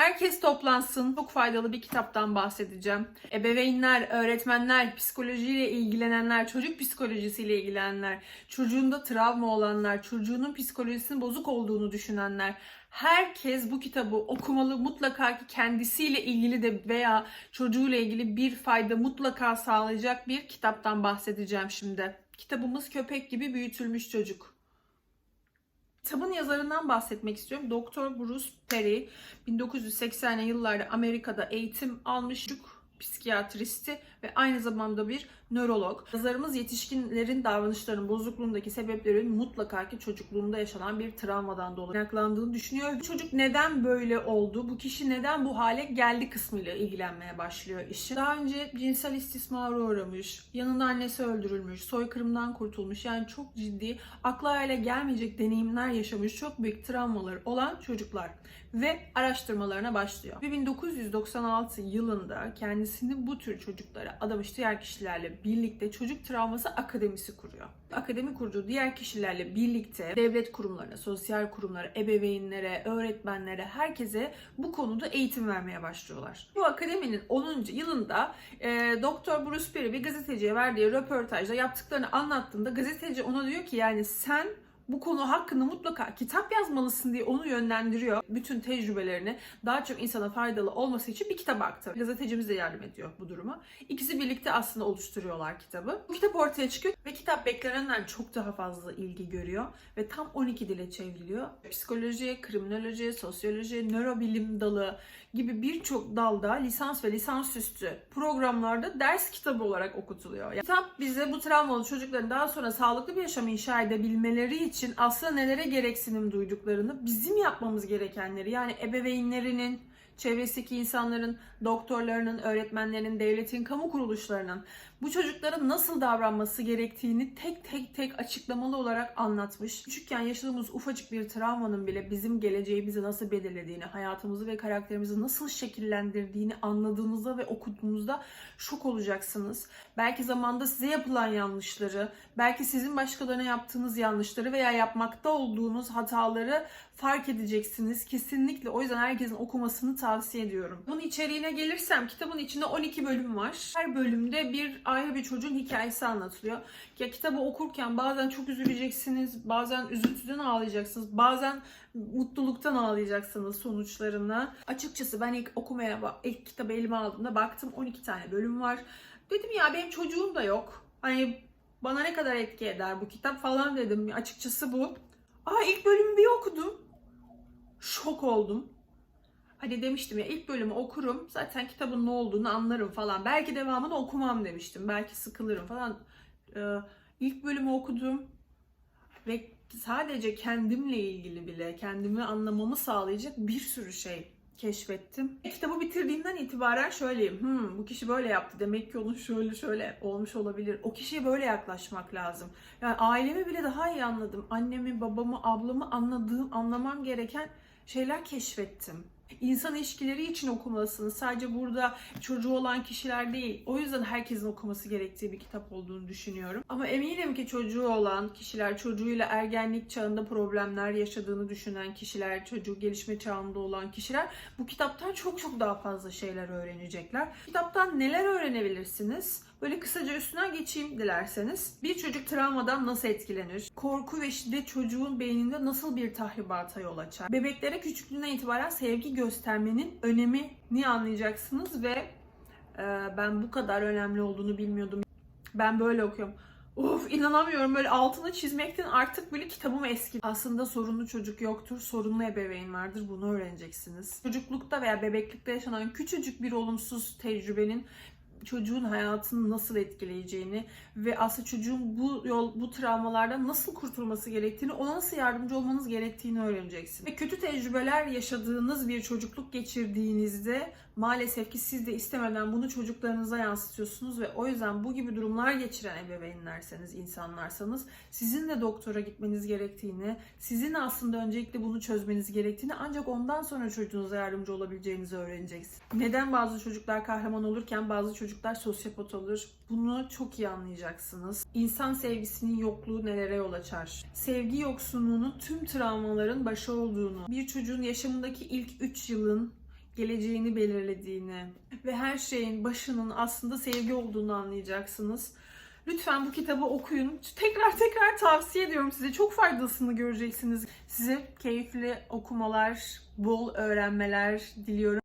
Herkes toplansın. Çok faydalı bir kitaptan bahsedeceğim. Ebeveynler, öğretmenler, psikolojiyle ilgilenenler, çocuk psikolojisiyle ilgilenenler, çocuğunda travma olanlar, çocuğunun psikolojisinin bozuk olduğunu düşünenler, herkes bu kitabı okumalı. Mutlaka ki kendisiyle ilgili de veya çocuğuyla ilgili bir fayda mutlaka sağlayacak bir kitaptan bahsedeceğim şimdi. Kitabımız Köpek gibi büyütülmüş çocuk. Kitabın yazarından bahsetmek istiyorum. Doktor Bruce Perry 1980'li yıllarda Amerika'da eğitim almış psikiyatristi ve aynı zamanda bir nörolog. Yazarımız yetişkinlerin davranışlarının bozukluğundaki sebeplerin mutlaka ki çocukluğunda yaşanan bir travmadan dolayı kaynaklandığını düşünüyor. Çocuk neden böyle oldu, bu kişi neden bu hale geldi kısmıyla ilgilenmeye başlıyor işi. Daha önce cinsel istismara uğramış, yanında annesi öldürülmüş, soykırımdan kurtulmuş. Yani çok ciddi, akla hayale gelmeyecek deneyimler yaşamış, çok büyük travmaları olan çocuklar ve araştırmalarına başlıyor. Ve 1996 yılında kendisini bu tür çocuklara adamış diğer kişilerle birlikte çocuk travması akademisi kuruyor. Akademi kurduğu diğer kişilerle birlikte devlet kurumlarına, sosyal kurumlara, ebeveynlere, öğretmenlere, herkese bu konuda eğitim vermeye başlıyorlar. Bu akademinin 10. yılında e, Doktor Bruce Perry bir gazeteciye verdiği röportajda yaptıklarını anlattığında gazeteci ona diyor ki yani sen bu konu hakkında mutlaka kitap yazmalısın diye onu yönlendiriyor. Bütün tecrübelerini daha çok insana faydalı olması için bir kitap aktarıyor. Gazetecimiz de yardım ediyor bu duruma. İkisi birlikte aslında oluşturuyorlar kitabı. Bu kitap ortaya çıkıyor ve kitap beklenenden çok daha fazla ilgi görüyor ve tam 12 dile çevriliyor. Psikoloji, kriminoloji, sosyoloji, nörobilim dalı gibi birçok dalda lisans ve lisansüstü programlarda ders kitabı olarak okutuluyor. Yani kitap bize bu travmalı çocukların daha sonra sağlıklı bir yaşam inşa edebilmeleri için aslında nelere gereksinim duyduklarını, bizim yapmamız gerekenleri yani ebeveynlerinin, çevresindeki insanların, doktorlarının, öğretmenlerinin, devletin, kamu kuruluşlarının bu çocuklara nasıl davranması gerektiğini tek tek tek açıklamalı olarak anlatmış. Küçükken yaşadığımız ufacık bir travmanın bile bizim geleceğimizi nasıl belirlediğini, hayatımızı ve karakterimizi nasıl şekillendirdiğini anladığınızda ve okuduğunuzda şok olacaksınız. Belki zamanda size yapılan yanlışları, belki sizin başkalarına yaptığınız yanlışları veya yapmakta olduğunuz hataları fark edeceksiniz. Kesinlikle o yüzden herkesin okumasını tavsiye ediyorum. Bunun içeriğine gelirsem kitabın içinde 12 bölüm var. Her bölümde bir ayrı bir çocuğun hikayesi anlatılıyor. Ya kitabı okurken bazen çok üzüleceksiniz, bazen üzüntüden ağlayacaksınız, bazen mutluluktan ağlayacaksınız sonuçlarına. Açıkçası ben ilk okumaya, ilk kitabı elime aldığımda baktım 12 tane bölüm var. Dedim ya benim çocuğum da yok. Hani bana ne kadar etki eder bu kitap falan dedim. Açıkçası bu. Aa ilk bölümü bir okudum. Şok oldum. Hani demiştim ya ilk bölümü okurum. Zaten kitabın ne olduğunu anlarım falan. Belki devamını okumam demiştim. Belki sıkılırım falan. Ee, ilk bölümü okudum. Ve sadece kendimle ilgili bile kendimi anlamamı sağlayacak bir sürü şey keşfettim. Kitabı bitirdiğimden itibaren şöyleyim. Hmm, bu kişi böyle yaptı. Demek ki onun şöyle şöyle olmuş olabilir. O kişiye böyle yaklaşmak lazım. Yani ailemi bile daha iyi anladım. Annemi, babamı, ablamı anladığım, anlamam gereken şeyler keşfettim. İnsan ilişkileri için okumalısınız. Sadece burada çocuğu olan kişiler değil. O yüzden herkesin okuması gerektiği bir kitap olduğunu düşünüyorum. Ama eminim ki çocuğu olan kişiler, çocuğuyla ergenlik çağında problemler yaşadığını düşünen kişiler, çocuğu gelişme çağında olan kişiler bu kitaptan çok çok daha fazla şeyler öğrenecekler. Kitaptan neler öğrenebilirsiniz? Böyle kısaca üstünden geçeyim dilerseniz. Bir çocuk travmadan nasıl etkilenir? Korku ve şiddet çocuğun beyninde nasıl bir tahribata yol açar? Bebeklere küçüklüğünden itibaren sevgi göstermenin önemini anlayacaksınız ve e, ben bu kadar önemli olduğunu bilmiyordum. Ben böyle okuyorum. Of inanamıyorum böyle altını çizmekten artık böyle kitabım eski. Aslında sorunlu çocuk yoktur, sorunlu ebeveyn vardır. Bunu öğreneceksiniz. Çocuklukta veya bebeklikte yaşanan küçücük bir olumsuz tecrübenin çocuğun hayatını nasıl etkileyeceğini ve aslında çocuğun bu yol bu travmalardan nasıl kurtulması gerektiğini, ona nasıl yardımcı olmanız gerektiğini öğreneceksin. Ve kötü tecrübeler yaşadığınız bir çocukluk geçirdiğinizde maalesef ki siz de istemeden bunu çocuklarınıza yansıtıyorsunuz ve o yüzden bu gibi durumlar geçiren ebeveynlerseniz, insanlarsanız sizin de doktora gitmeniz gerektiğini, sizin aslında öncelikle bunu çözmeniz gerektiğini ancak ondan sonra çocuğunuza yardımcı olabileceğinizi öğreneceksiniz. Neden bazı çocuklar kahraman olurken bazı çocuklar sosyopat olur? Bunu çok iyi anlayacaksınız. İnsan sevgisinin yokluğu nelere yol açar? Sevgi yoksunluğunun tüm travmaların başı olduğunu, bir çocuğun yaşamındaki ilk 3 yılın geleceğini belirlediğini ve her şeyin başının aslında sevgi olduğunu anlayacaksınız. Lütfen bu kitabı okuyun. Tekrar tekrar tavsiye ediyorum size. Çok faydasını göreceksiniz. Size keyifli okumalar, bol öğrenmeler diliyorum.